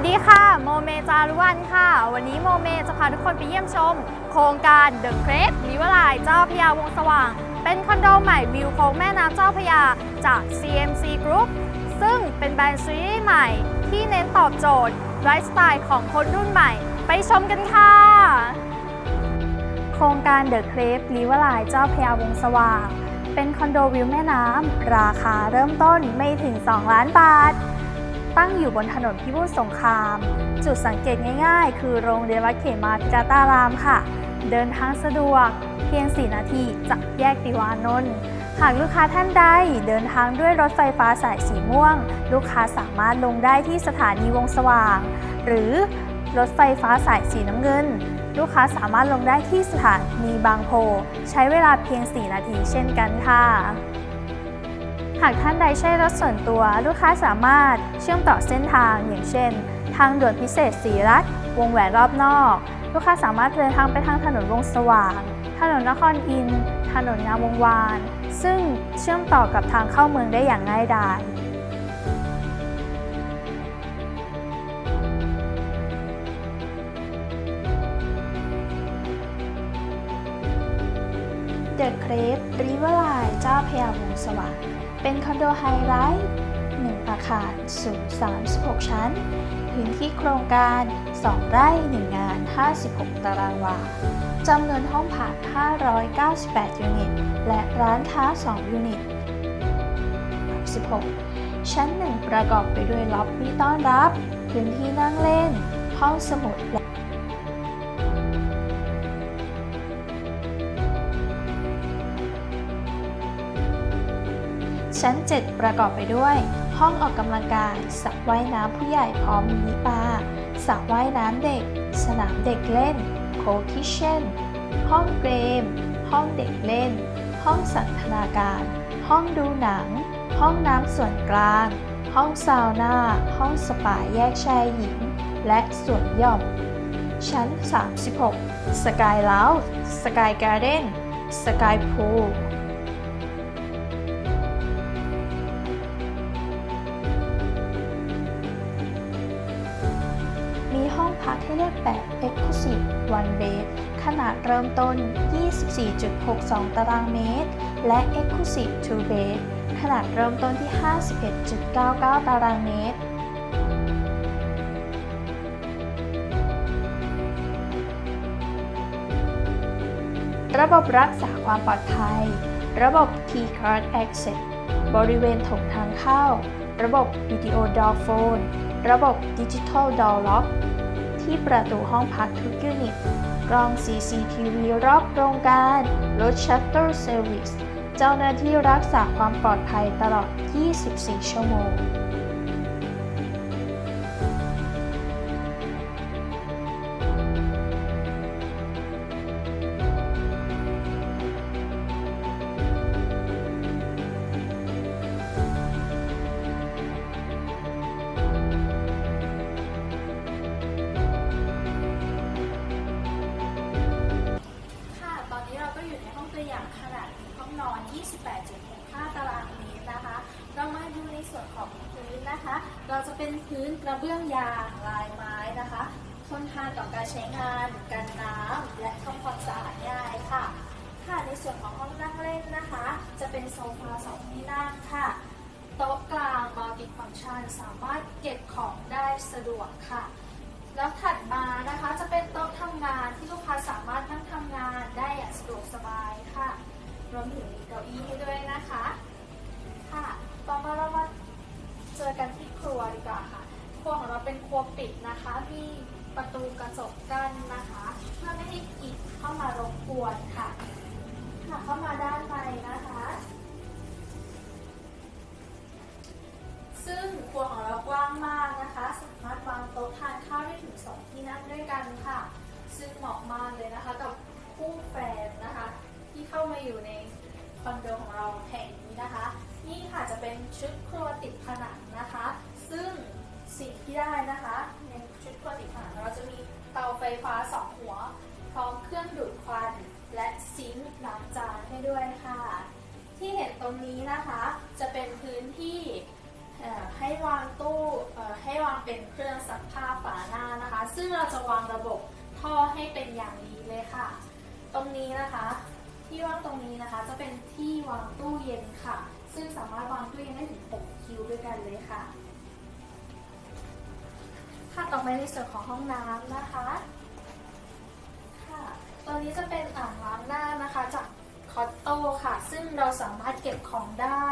วัสดีค่ะ โมเมจารุวันค่ะ วันนี้โมเมจะพาทุกคนไปเยี่ยมชม โครงการ The Crest ริเวอร์ไลน์เจ้าพยาวงสว่าง เป็นคอนโดใหม่วิวโค้งแม่น้ำเจ้าพยาจาก CMC Group ซึ่งเป็นแบรนด์ซีรีส์ใหม่ที่เน้นตอบโจทย์ไลฟ์สไตล์ของคนรุ่นใหม่ ไปชมกันค่ะ โครงการ The Crest ริเวอร์ไลน์เจ้าพยาวงสว่าง เป็นคอนโดวิวแม่น้ำราคาเริ่มต้นไม่ถึง 2 ล้านบาท ตั้งอยู่บนถนนพิบูลสงคราม จุดสังเกตง่ายๆ คือโรงเรียนวัดเขมาพิจาตารามค่ะ เดินทางสะดวก เพียง 4 นาทีจากแยกติวานนท์หากลูกค้าท่านใดเดินทางด้วยรถไฟฟ้าสายสีม่วง ลูกค้าสามารถลงได้ที่สถานีวงสว่าง หรือรถไฟฟ้าสายสีน้ำเงิน ลูกค้าสามารถลงได้ที่สถานีบางโพ ใช้เวลาเพียง 4 นาทีเช่นกันค่ะ หากท่านใดใช้รถส่วนตัว ลูกค้าสามารถเชื่อมต่อเส้นทาง อย่างเช่น ทางด่วนพิเศษสีรัฐ วงแหวนรอบนอก ลูกค้าสามารถเดินทางไปทางถนนวงสว่าง ถนนนครอิน ถนนงามวงวาน ซึ่งเชื่อมต่อกับทางเข้าเมืองได้อย่างง่ายดายเดอะเครปริเวอร์ไลน์เจ้าพระยาวงสว่าง เป็นคอนโดไฮไลท์1อาคารสูง 36 ชั้น พื้นที่โครงการ 2 ไร่ 1 งาน 56 ตารางวาจำนวนห้องพัก598 ยูนิต และร้านค้า 2 ยูนิต 16 ชั้น 1 ประกอบไปด้วยล็อบบี้ต้อนรับ พื้นที่นั่งเล่น ห้องสมุดและ ชั้น 7 ประกอบไปด้วย ห้องออกกำลังกายสระว่ายน้ำผู้ใหญ่พร้อมมินิบาร์สระว่ายน้ำเด็ก สนามเด็กเล่นโคคิเช่นห้องเกม ห้องเด็กเล่น ห้องสันทนาการ ห้องดูหนัง ห้องน้ำส่วนกลาง ห้องซาวน่า ห้องสปาแยกชายหญิง และส่วนหย่อม ชั้น 36 สกายลาวสกายการ์เด้นสกายพูล ห้องพักให้เลือกแบบ Exclusive One Bed ขนาดเริ่มต้น 24.62 ตารางเมตร และ Exclusive Two Bed ขนาดเริ่มต้นที่ 51.99 ตารางเมตรระบบรักษาความปลอดภัย ระบบ Key Card Access บริเวณถงทางเข้า ระบบวิดีโอดอ r โฟนระบบ Digital Door Lock ที่ประตูห้องพักทุกยูนิต กล้อง CCTV รอบโครงการ รถ Shuttle Service เจ้าหน้าที่รักษาความปลอดภัยตลอด 24 ชั่วโมง นะคะ เราจะเป็นพื้นกระเบื้องยางลายไม้นะคะทนทานต่อการใช้งานกันน้ำและทำความสะอาดง่ายค่ะ ค่ะในส่วนของห้องนั่งเล่นนะคะ จะเป็นโซฟาสองที่นั่งค่ะโต๊ะกลางมัลติฟังชันสามารถเก็บของได้สะดวกค่ะ แล้วถัดมานะคะ วดีกว่าค่ะครัวของเราเป็นครัวปิดนะคะ มีประตูกระจกกั้นนะคะ เพื่อไม่ให้กลิ่นเข้ามารบกวนค่ะค่ะเข้ามาด้านในนะคะ ซึ่งครัวของเรากว้างมากนะคะ สามารถวางโต๊ะทานข้าวได้ถึง2ที่นั่งด้วยกันค่ะ ซึ่งเหมาะมากเลยนะคะกับคู่แฟนนะคะ ที่เข้ามาอยู่ในคอนโดของเราแห่งนี้นะคะ นี่ค่ะจะเป็นชุดครัวติดผนัง สิ่งที่ได้นะคะ ในชุดครัวติดผนังเราจะมีเตาไฟฟ้าสองหัว พร้อมเครื่องดูดควัน และซิงค์ล้างจานให้ด้วยค่ะ ที่เห็นตรงนี้นะคะ จะเป็นพื้นที่ให้วางตู้ให้วางเป็นเครื่องซักผ้าฝาหน้านะคะ ซึ่งเราจะวางระบบท่อให้เป็นอย่างดีเลยค่ะ ตรงนี้นะคะ ที่ว่างตรงนี้นะคะจะเป็นที่วางตู้เย็นค่ะ ซึ่งสามารถวางตู้เย็นได้ถึง 6 คิวด้วยกันเลยค่ะ ค่ะต่อไปในส่วนของห้องน้ำนะคะค่ะตัวนี้จะเป็นอ่างล้างหน้านะคะจากคอตโต้ค่ะ ซึ่งเราสามารถเก็บของได้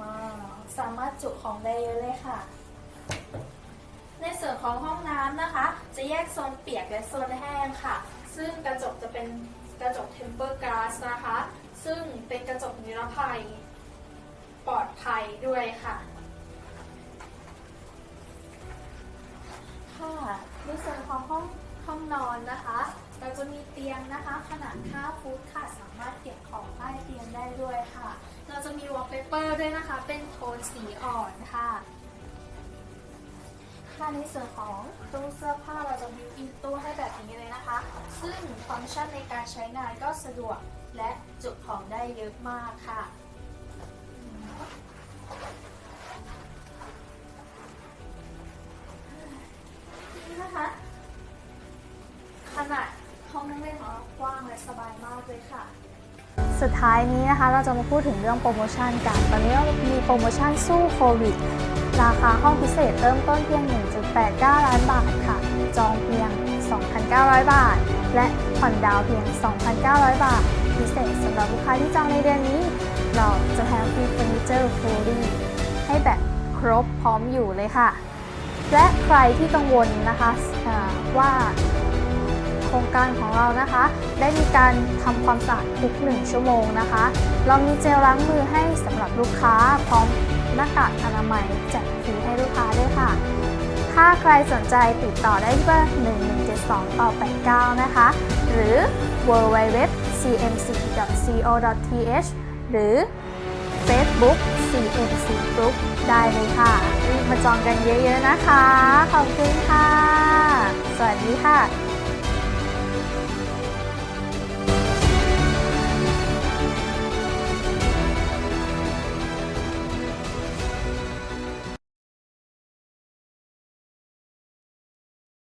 ว้าวสามารถจุของได้เยอะเลยค่ะ ในส่วนของห้องน้ำนะคะ จะแยกโซนเปียกและโซนแห้งค่ะ ซึ่งกระจกจะเป็นกระจกเทมเปอร์ก a าสนะคะ ซึ่งเป็นกระจกนิรภัย ปลอดภัยด้วยค่ะ ค่ะในส่วนของห้องห้องนอนนะคะเราจะมีเตียงนะคะ ขนาด 5 ฟุตค่ะ สามารถเก็บของใต้เตียงได้ด้วยค่ะ เราจะมีวอลเปเปอร์ด้วยนะคะ เป็นโทนสีอ่อนค่ะ ค่ะในส่วนของตู้เสื้อผ้าเราจะบิวอินตู้ให้แบบนี้เลยนะคะ ซึ่งฟังก์ชันในการใช้งานก็สะดวกและจุของได้เยอะมากค่ะ นี่นะคะขนาดห้องนั่งเล่นของเรากว้างและสบายมากเลยค่ะ สุดท้ายนี้นะคะเราจะมาพูดถึงเรื่องโปรโมชั่นกัน ตอนนี้เรามีโปรโมชั่นสู้โควิด ราคาห้องพิเศษเริ่มต้นเพียง 1.89 ล้านบาทค่ะ จองเพียง 2,900 บาท และผ่อนดาวเพียง 2,900 บาท พิเศษสำหรับลูกค้าที่จองในเดือนนี้ เราจะแถมฟรีเฟอร์นิเจอร์ฟูลี่ให้แบบครบพร้อมอยู่เลยค่ะ และใครที่กังวลนะคะว่าโครงการของเรานะคะ ได้มีการทำความสะอาดทุก 1 ชั่วโมงนะคะ เรามีเจลล้างมือให้สำหรับลูกค้าพร้อมหน้ากากอนามัยแจกฟรีให้ลูกค้าด้วยค่ะ ถ้าใครสนใจติดต่อได้ที่เบอร์ 1172ต่อ89 นะคะ หรือ www.cmc.co.th หรือ Facebook CNC Group ได้เลยค่ะรีบมาจองกันเยอะๆนะคะ ขอบคุณค่ะ สวัสดีค่ะ